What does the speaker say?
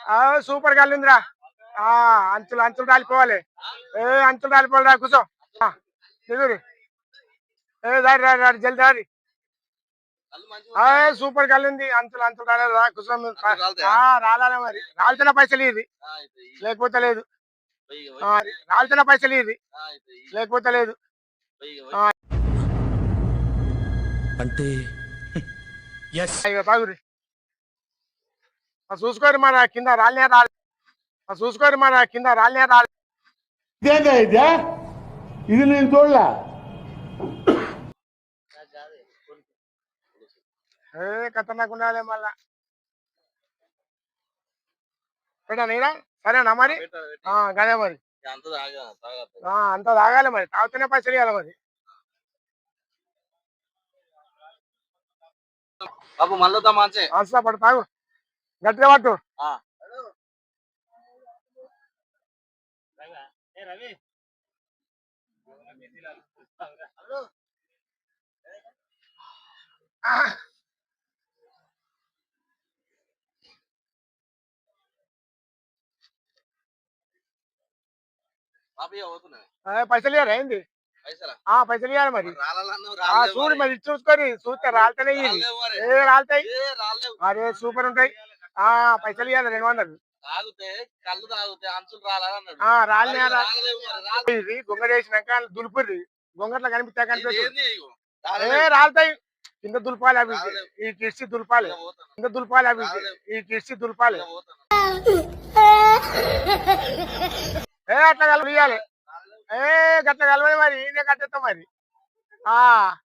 ఆ, సూపర్ గాలి ఉందిరా ఆ అంచులు అంచులు రాలిపోవాలి. ఏ అంచులు రాలిపోవాలి రా కూర్చో. ఆ, దిగురి ఏ దారి రారి రారి జల్ది రారి ఆ, సూపర్ గాలి ఉంది అంచులు అంచులు రాలేదు రా కూర్చో రాలాలే మరి. రాల్చిన పైసలు ఇది లేకపోతే లేదు. ఆ, రాల్చిన పైసలు ఇది లేకపోతే లేదు. అంటే ఎస్ అయ్యో తాగురి ఆ, చూసుకోరు మన కింద రాలినే రాలి ఆ, చూసుకోరు మన కింద రాలినే రాలి ఇదేందా ఇదే? ఇది నేను చూడలే. ఏ ఖతర్నాక్ ఉండాలి మళ్ళా. పెట్టా నీడా సరేనా మరి? ఆ, గదే మరి. అంత తాగా తాగద్దు. ఆ, అంత తాగాలి మరి. తాగుతూనే పైసలు ఇవ్వాలి మరి. బాబు మళ్ళీ మంచి ఆస్తా పడు తాగు. గట్టిగా పట్టు. పైసలు ఇవ్వాలి ఏంది? పైసలా? ఆ పైసలు ఇవ్వాలి మరి. చూడు మరి. చూసుకొని చూస్తే ఏ రాలుతాయి? ఏ రాలేవు అరే సూపర్ ఉంటాయి. పైసలు ఇవ్వాలి రెండు వందలు. తాగితే కళ్ళు తాగితే అంచులు రాలన్నాడు ఆ రాలినే రా- రాలేవు మరి రాలేవు. ఇది గొంగ వేసినాక దులుపుర్రి. గొంగట్లో కనిపిస్తా కనిపిస్తుంది. రాలుతాయి. కింద దులపాలి అవి. ఈ కిడ్సి దులపాలి. కింద దులపాలి అవి. ఈ కిడ్సి దులపాలి. ఏ అట్లా కలవాలి ఏ గట్ల కలవాలి మరి. ఈయన కట్టేస్తాం మరి. ఆ.